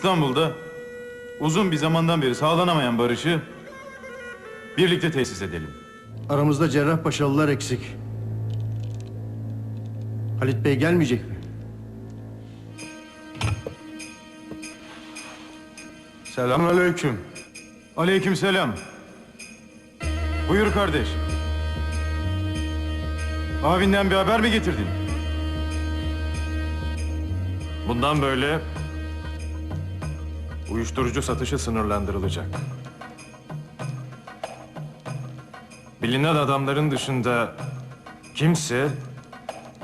İstanbul'da uzun bir zamandan beri sağlanamayan barışı birlikte tesis edelim. Aramızda Cerrahpaşalılar eksik. Halit Bey gelmeyecek mi? Selamünaleyküm. Aleykümselam. Buyur kardeş. Abinden bir haber mi getirdin? Bundan böyle uyuşturucu satışı sınırlandırılacak. Bilinen adamların dışında kimse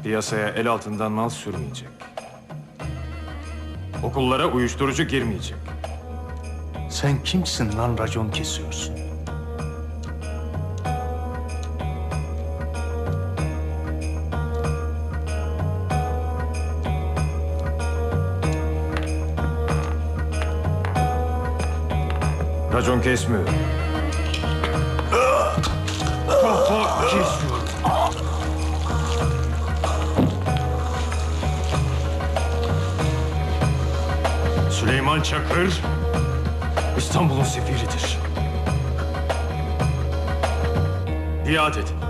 piyasaya el altından mal sürmeyecek. Okullara uyuşturucu girmeyecek. Sen kimsin lan racon kesiyorsun? Racon kesmiyor. Süleyman Çakır İstanbul'un sefiridir. Biat edin.